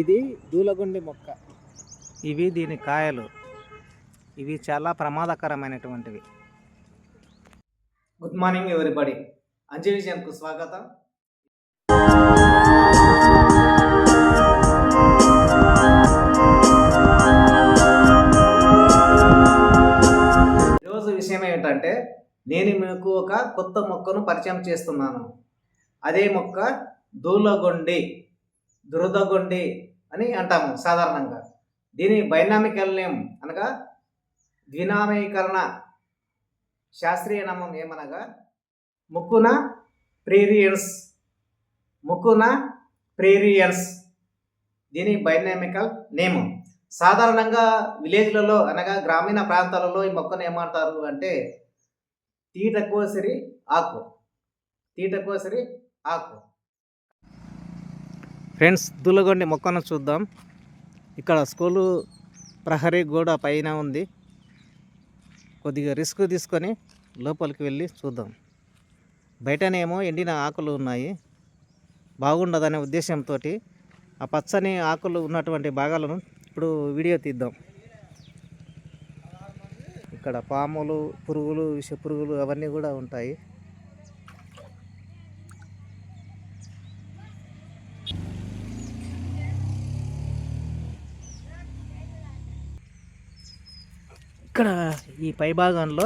ఇది దూలగుండి మొక్క. ఇవి దీని కాయలు. ఇవి చాలా ప్రమాదకరమైనటువంటివి. Good morning everybody. అంజలి విజయన్కు స్వాగతం. ఈరోజు విషయం ఏంటంటే నేను మీకు ఒక కొత్త మొక్కను పరిచయం చేస్తున్నాను. అదే మొక్క దూలగొండి. దురదగొండి అని అంటాము సాధారణంగా. దీని బైనామికల్ నేమ్ అనగా ద్వినామీకరణ శాస్త్రీయ నామం ఏమనగా ముక్కున ప్రేరియన్స్ ముక్కున ప్రేరియన్స్ దీని బైనామికల్ నేమ్. సాధారణంగా విలేజ్లలో అనగా గ్రామీణ ప్రాంతాలలో ఈ మొక్కను ఏమంటారు అంటే తీట కోసిరి ఆకు. తీట కోసిరి ఆకు. ఫ్రెండ్స్ దులగొండి మొక్కను చూద్దాం. ఇక్కడ స్కూలు ప్రహరీ గోడ పైన ఉంది. కొద్దిగా రిస్క్ తీసుకొని లోపలికి వెళ్ళి చూద్దాం. బయటనేమో ఎండిన ఆకులు ఉన్నాయి. బాగుండదనే ఉద్దేశంతో ఆ పచ్చని ఆకులు ఉన్నటువంటి భాగాలను ఇప్పుడు వీడియో తీద్దాం. ఇక్కడ పాములు పురుగులు విష పురుగులు అవన్నీ కూడా ఉంటాయి. ఇక్కడ ఈ పై భాగంలో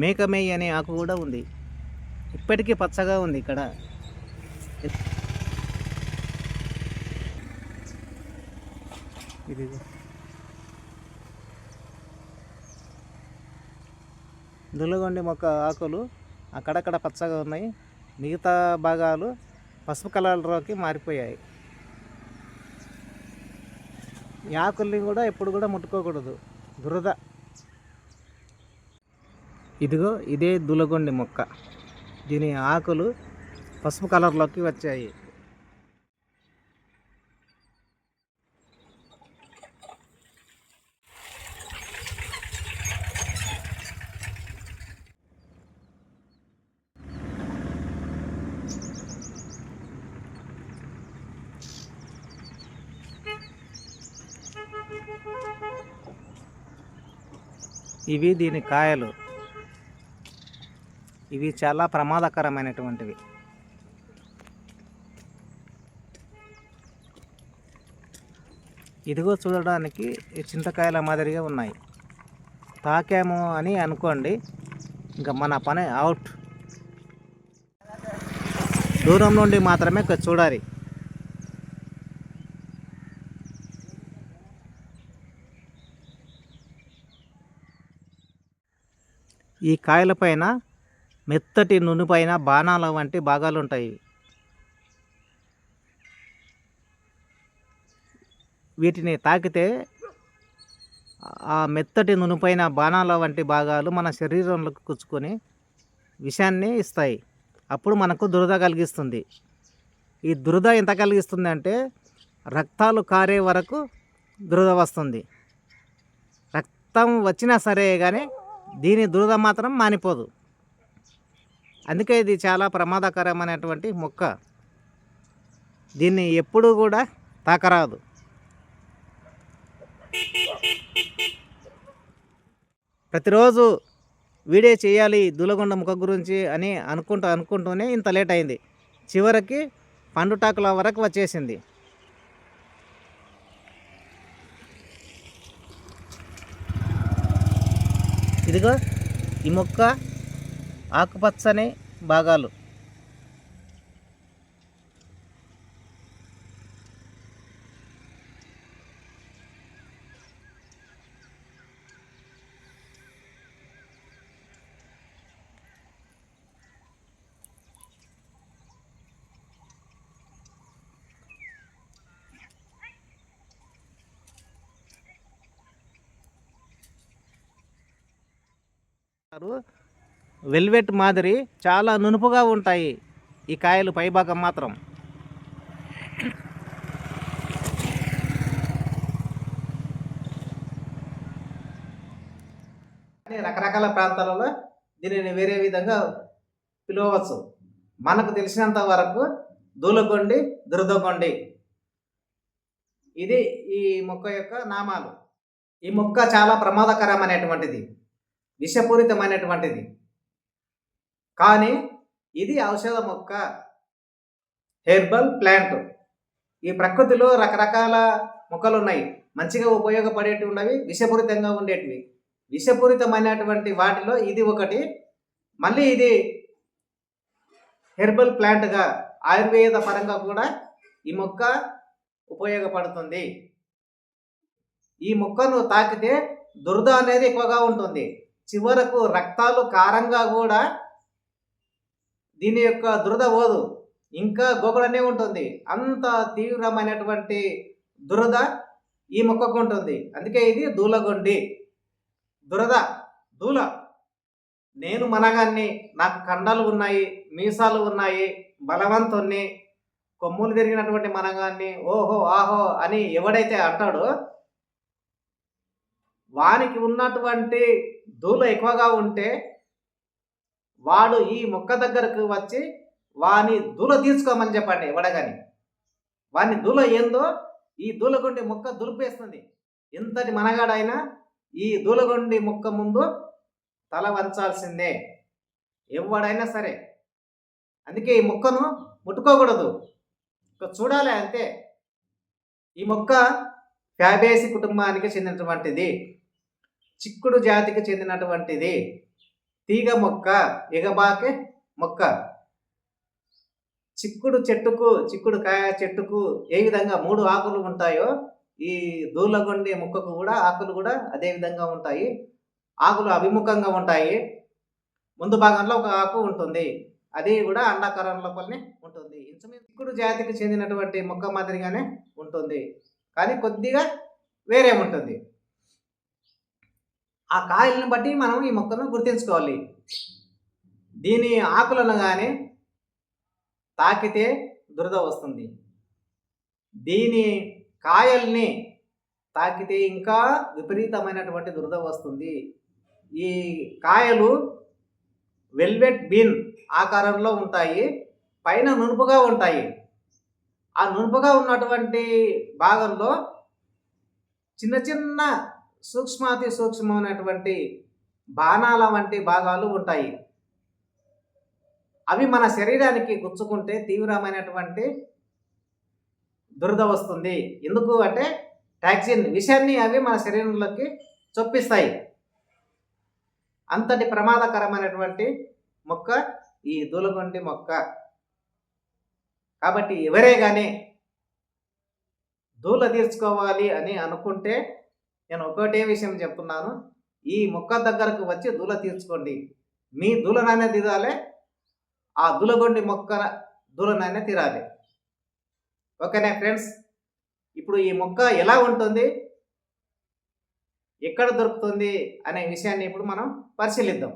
మేకమేయి అనే ఆకు కూడా ఉంది. ఇప్పటికీ పచ్చగా ఉంది ఇక్కడ. ఇది దుల్లగొండి మొక్క ఆకులు అక్కడక్కడ పచ్చగా ఉన్నాయి. మిగతా భాగాలు పసుపు కలర్లోకి మారిపోయాయి. ఈ ఆకుల్ని కూడా ఎప్పుడు కూడా ముట్టుకోకూడదు. దురద. ఇదిగో ఇదే దులగొండి మొక్క. దీని ఆకులు పసుపు కలర్లోకి వచ్చాయి. ఇవి దీని కాయలు. ఇవి చాలా ప్రమాదకరమైనటువంటివి. ఇదిగో చూడడానికి చింతకాయల మాదిరిగా ఉన్నాయి. తాకాము అని అనుకోండి ఇంకా మన పని అవుట్. దూరం నుండి మాత్రమే చూడాలి. ఈ కాయలపైన మెత్తటి నునుపైన బాణాల వంటి భాగాలు ఉంటాయి వీటిని తాకితే ఆ మెత్తటి నునుపైన బాణాల వంటి భాగాలు మన శరీరంలోకి కుచ్చుకొని విషాన్ని ఇస్తాయి. అప్పుడు మనకు దురద కలిగిస్తుంది. ఈ దురద ఎంత కలిగిస్తుంది అంటే రక్తాలు కారే వరకు దురద వస్తుంది. రక్తం వచ్చినా సరే కానీ దీని దురద మాత్రం మానిపోదు. అందుకే ఇది చాలా ప్రమాదకరమైనటువంటి మొక్క. దీన్ని ఎప్పుడూ కూడా తాకరాదు. ప్రతిరోజు వీడియో చేయాలి దూలగొండ ముఖ గురించి అని అనుకుంటూ అనుకుంటూనే ఇంత లేట్ అయింది. చివరికి పండుటాకుల వరకు వచ్చేసింది. ఇదిగో ఈ మొక్క ఆకుపచ్చని భాగాలు. వెల్వెట్ మాదిరి చాలా నునుపుగా ఉంటాయి ఈ కాయలు పైభాగం మాత్రం. రకరకాల ప్రాంతాలలో దీనిని వేరే విధంగా పిలవచ్చు మనకు తెలిసినంత వరకు దూలగొండి దురదగొండి. ఇది ఈ మొక్క యొక్క నామాలు. ఈ మొక్క చాలా ప్రమాదకరమైనటువంటిది విషపూరితమైనటువంటిది. కానీ ఇది ఔషధ మొక్క హెర్బల్ ప్లాంట్. ఈ ప్రకృతిలో రకరకాల మొక్కలు ఉన్నాయి మంచిగా ఉపయోగపడేటివి ఉన్నవి విషపూరితంగా ఉండేటివి. విషపూరితమైనటువంటి వాటిలో ఇది ఒకటి. మళ్ళీ ఇది హెర్బల్ ప్లాంట్గా ఆయుర్వేద పరంగా కూడా ఈ మొక్క ఉపయోగపడుతుంది. ఈ మొక్కను తాకితే దురద అనేది ఎక్కువగా ఉంటుంది. చివరకు రక్తాలు కారంగా కూడా దీని యొక్క దురద పోదు. ఇంకా గొగడనే ఉంటుంది. అంత తీవ్రమైనటువంటి దురద ఈ మొక్కకు ఉంటుంది. అందుకే ఇది దూలగొండి. దురద దూల. నేను మనగాన్ని నాకు కండలు ఉన్నాయి మీసాలు ఉన్నాయి బలవంతుణ్ణి కొమ్ములు తిరిగినటువంటి మనగాన్ని ఓహో ఆహో అని ఎవడైతే అంటాడో వానికి ఉన్నటువంటి దూల ఎక్కువగా ఉంటే వాడు ఈ మొక్క దగ్గరకు వచ్చి వాని దూల తీసుకోమని చెప్పండి వడగని వాని దూల ఏందో ఈ దూలగుండి మొక్క దులిపేస్తుంది. ఇంతటి మనగాడైనా ఈ దూలగుండి మొక్క ముందు తల వంచాల్సిందే. ఎవడైనా సరే. అందుకే ఈ మొక్కను ముట్టుకోకూడదు. చూడాలి అంతే. ఈ మొక్క ఫ్యాబేసి కుటుంబానికి చెందినటువంటిది. చిక్కుడు జాతికి చెందినటువంటిది. తీగ మొక్క ఎగబాకే మొక్క. చిక్కుడు చెట్టుకు చిక్కుడు కాయ చెట్టుకు ఏ విధంగా మూడు ఆకులు ఉంటాయో ఈ దూలగొండి మొక్కకు కూడా ఆకులు కూడా అదే విధంగా ఉంటాయి. ఆకులు అభిముఖంగా ఉంటాయి. ముందు భాగంలో ఒక ఆకు ఉంటుంది. అది కూడా అండాకారం లోపలనే ఉంటుంది. ఇంచుమించు చిక్కుడు జాతికి చెందినటువంటి మొక్క మాదిరిగానే ఉంటుంది. కానీ కొద్దిగా వేరే ఉంటుంది. ఆ కాయలను బట్టి మనం ఈ మొక్కను గుర్తించుకోవాలి. దీని ఆకులను కానీ తాకితే దురద వస్తుంది. దీని కాయల్ని తాకితే ఇంకా విపరీతమైనటువంటి దురద వస్తుంది. ఈ కాయలు వెల్వెట్ బీన్ ఆకారంలో ఉంటాయి. పైన నునుపుగా ఉంటాయి. ఆ నునుపుగా ఉన్నటువంటి భాగంలో చిన్న చిన్న సూక్ష్మాతి సూక్ష్మమైనటువంటి బాణాల వంటి భాగాలు ఉంటాయి. అవి మన శరీరానికి గుచ్చుకుంటే తీవ్రమైనటువంటి దురద వస్తుంది. ఎందుకు అంటే టాక్సిన్ విషాన్ని అవి మన శరీరంలోకి చొప్పిస్తాయి. అంతటి ప్రమాదకరమైనటువంటి మొక్క ఈ దూలగొండి మొక్క. కాబట్టి ఎవరే కానీ దూల తీర్చుకోవాలి అని అనుకుంటే నేను ఒకటే విషయం చెప్తున్నాను. ఈ మొక్క దగ్గరకు వచ్చి దూల తీర్చుకోండి. మీ దూలనైనా తీరాలి. ఆ దూలగొండి మొక్క దూలనైనా తీరాలి. ఓకేనా ఫ్రెండ్స్? ఇప్పుడు ఈ మొక్క ఎలా ఉంటుంది? ఎక్కడ దొరుకుతుంది అనే విషయాన్ని ఇప్పుడు మనం పరిశీలిద్దాం.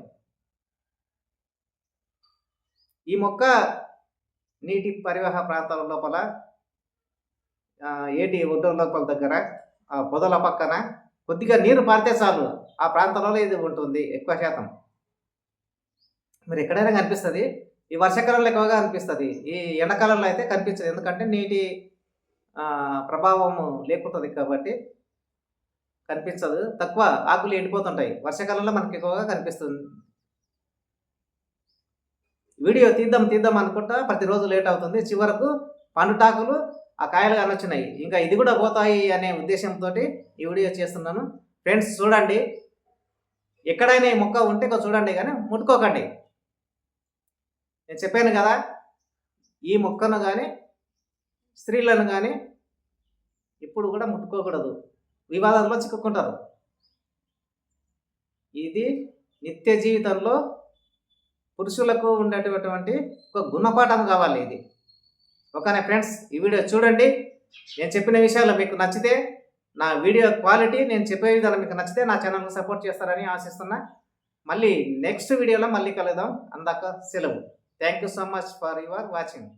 ఈ మొక్క నీటి పరివాహ ప్రాంతాల లోపల ఏటి ఒడ్డు లోపల దగ్గర ఆ పొదల పక్కన కొద్దిగా నీరు పారితే చాలు. ఆ ప్రాంతంలో ఇది ఉంటుంది ఎక్కువ శాతం. మరి ఎక్కడైనా కనిపిస్తుంది? ఈ వర్షాకాలంలో ఎక్కువగా అనిపిస్తుంది ఈ ఎండాకాలంలో అయితే కనిపించదు. ఎందుకంటే నీటి ప్రభావము లేకుంటుంది కాబట్టి కనిపించదు. తక్కువ ఆకులు ఎండిపోతుంటాయి. వర్షాకాలంలో మనకి ఎక్కువగా కనిపిస్తుంది. వీడియో తీద్దాం తీద్దాం అనుకుంటా ప్రతిరోజు లేట్ అవుతుంది. చివరకు పండుటాకులు ఆ కాయలు కానొచ్చినాయి ఇంకా ఇది కూడా పోతాయి అనే ఉద్దేశంతో ఈ వీడియో చేస్తున్నాను. ఫ్రెండ్స్ చూడండి. ఎక్కడైనా ఈ మొక్క ఉంటే చూడండి కానీ ముట్టుకోకండి. నేను చెప్పాను కదా ఈ మొక్కను కానీ స్త్రీలను కానీ ఇప్పుడు కూడా ముట్టుకోకూడదు. వివాదాల్లో చిక్కుకుంటారు. ఇది నిత్య జీవితంలో పురుషులకు ఉండేటటువంటి ఒక గుణపాఠం కావాలి ఇది. ఓకేనా ఫ్రెండ్స్? ఈ వీడియో చూడండి. నేను చెప్పిన విషయాలు మీకు నచ్చితే నా వీడియో క్వాలిటీ నేను చెప్పే విధాలు మీకు నచ్చితే నా ఛానల్ని సపోర్ట్ చేస్తారని ఆశిస్తున్నా. మళ్ళీ నెక్స్ట్ వీడియోలో మళ్ళీ కలుద్దాం. అందాక సెలవు. Thank you so much for your watching.